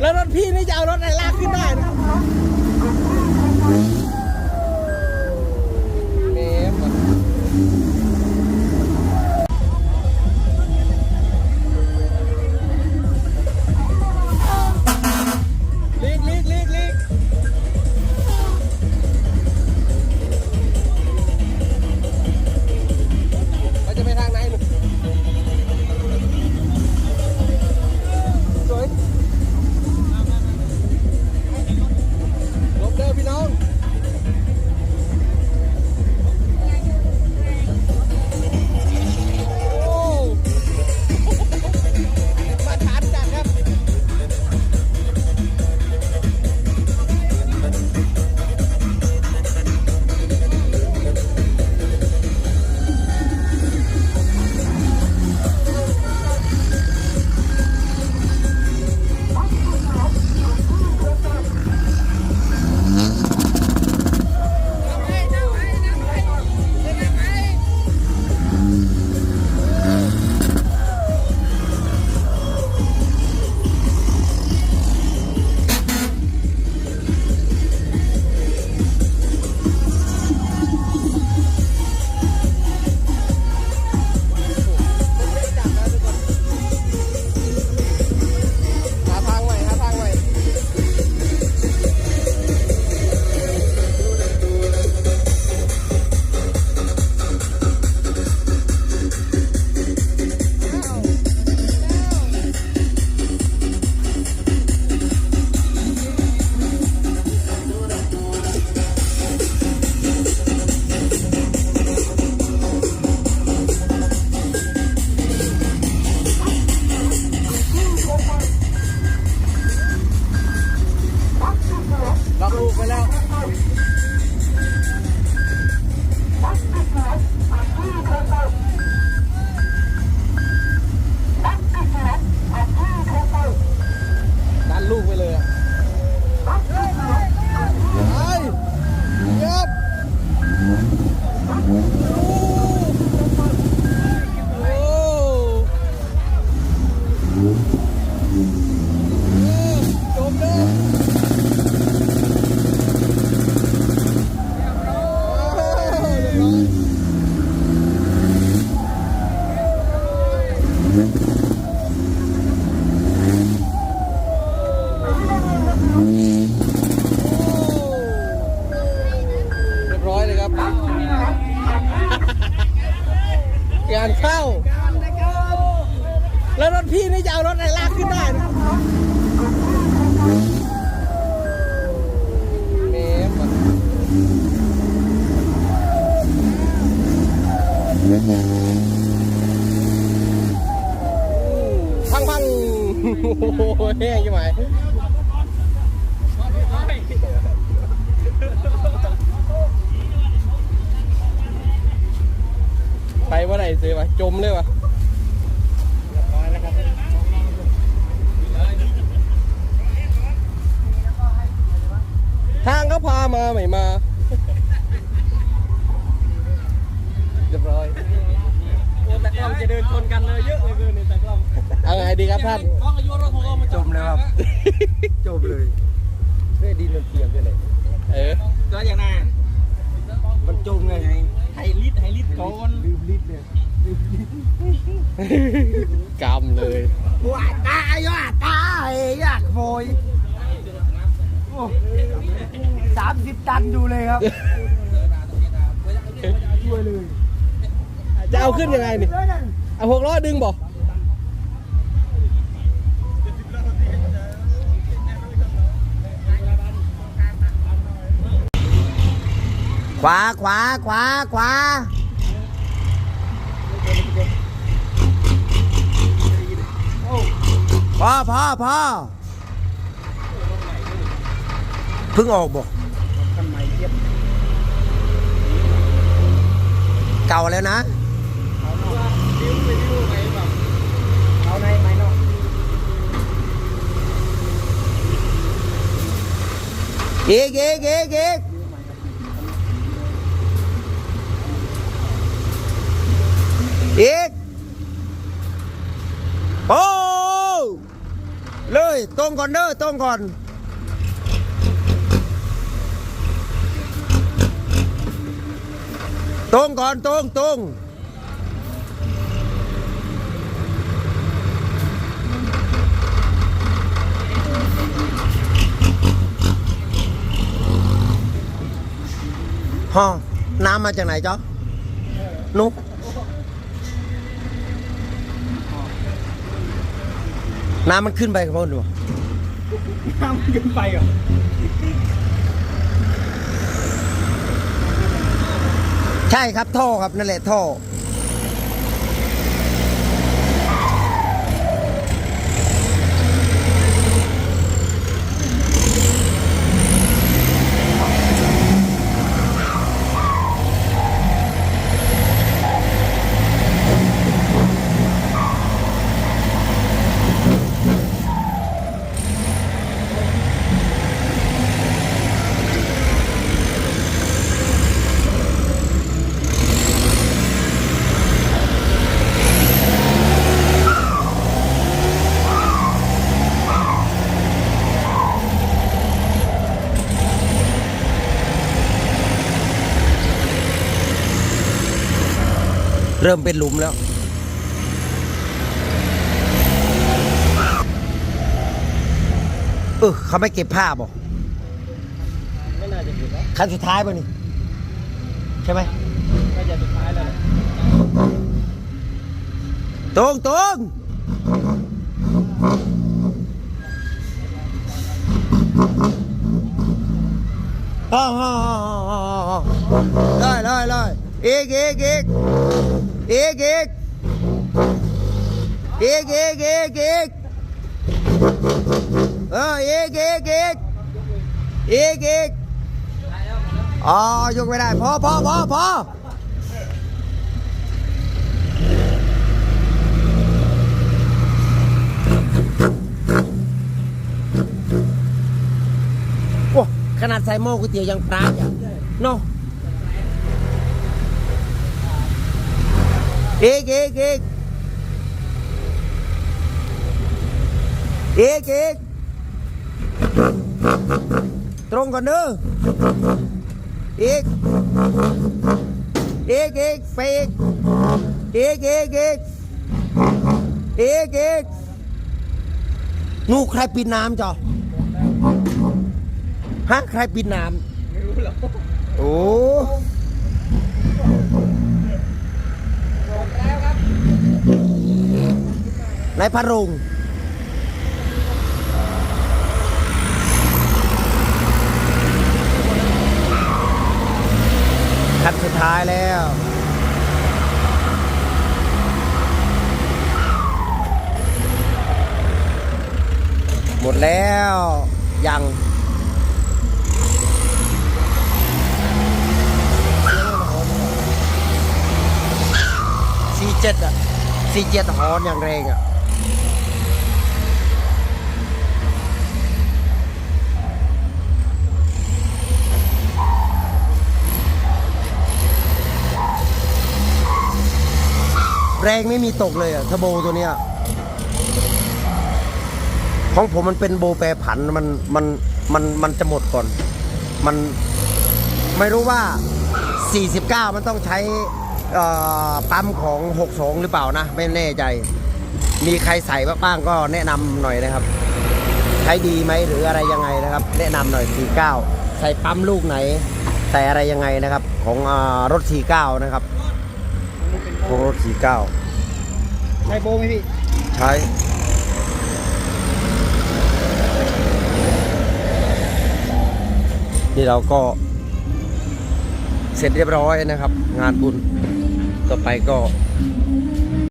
แล้วรถพี่นี่จะเอารถอะไรลากขึ้นได้นะ ล็ เรียบร้อยเลยครับ งานเข้า แล้วรถพี่นี่จะเอารถอะไรลากขึ้นได้นะเมมพัง โอ้โหแห้งยังไงไปว่าไหนซื้อมาจมเลยวะทางเขาพามาไม่มาเรียบร้อยโอ้แต่กล้องจะเดินชนกันเลยเยอะเลย ดีครับท่านกล้องอายุรถของเรามาจมเลยครับจบเลยเฮ้ยดินมันเปียกด้วยเลยเออก็อย่างนั้นมันจมไงให้ลิตรให้ลิตรก่อนลืมลิดเนี่ยกำเลยว่าตายว่าตายอยากโวยสามสิบตันดูเลยครับช่วยเลย จะเอาขึ้นยังไงนี่ เอาหกล้อดึงบ่ ขวาขวาขวาขวาพอพอพอเพิ่งออกบอกเก่าแล้วนะเอาในไม้นอกอีกอีกอีกอีกอีกโอ้ เลยตรงก่อนเด้อตรงก่อน ตรงก่อนตรงตรงฮะน้ำมาจากไหนจ๊ะนุ๊ก น้ำมันขึ้นไปกับพ่อดูน้ำขึ้นไปเหรอใช่ครับท่อครับนั่นแหละท่อ เริ่มเป็นหลุมแล้ว เออเขาไม่เก็บผ้าบอกไม่น่าจะผิดนะคันสุดท้ายป่ะนี่ ใช่ไหมน่าจะสุดท้ายแล้วแหละตรงตรงฮ่าฮ่าฮ่าฮ่าฮ่าเลยเลยเลยอีกอีกอีก เอกเอกเอกเอก हाँ เอกเ एक เอกเอกอ๋อยกไม่ได้พอพอพอพอขนาดใส่หม้อก๋วยเตี๋ยวยังปลาจ้ะเนาะ อกเอกเอกเอกเอกตรงก่อนเด้อเอกเอกเอกไปเอกเอกเอกเอกเอกเอกงูใครปิดน้ำจ้ะฮะใครปิดน้ำไม่รู้หรอโอ้ ในพระรงค์คันสุดท้ายแล้วหมดแล้ว ยังสี่เจ็ดอะสี่เจ็ดหอนอย่างแรงอะ แรงไม่มีตกเลยอะทโบตัวเนี้ยของผมมันเป็นโบแปรผันมันมันมันมันจะหมดก่อน มันไม่รู้ว่า 49 มันต้องใช้ปั๊มของ 62 หรือเปล่านะ ไม่แน่ใจ มีใครใส่บ้างก็แนะนำหน่อยนะครับ ใช้ดีไหมหรืออะไรยังไงนะครับ แนะนำหน่อย 49 ใส่ปั๊มลูกไหน ใส่อะไรยังไงนะครับ ของอรถ 49 นะครับ ของรถ49ใช่โบไหมพี่ ใช้นี่เราก็ เสร็จเรียบร้อยนะครับ งานบุญ ต่อไปก็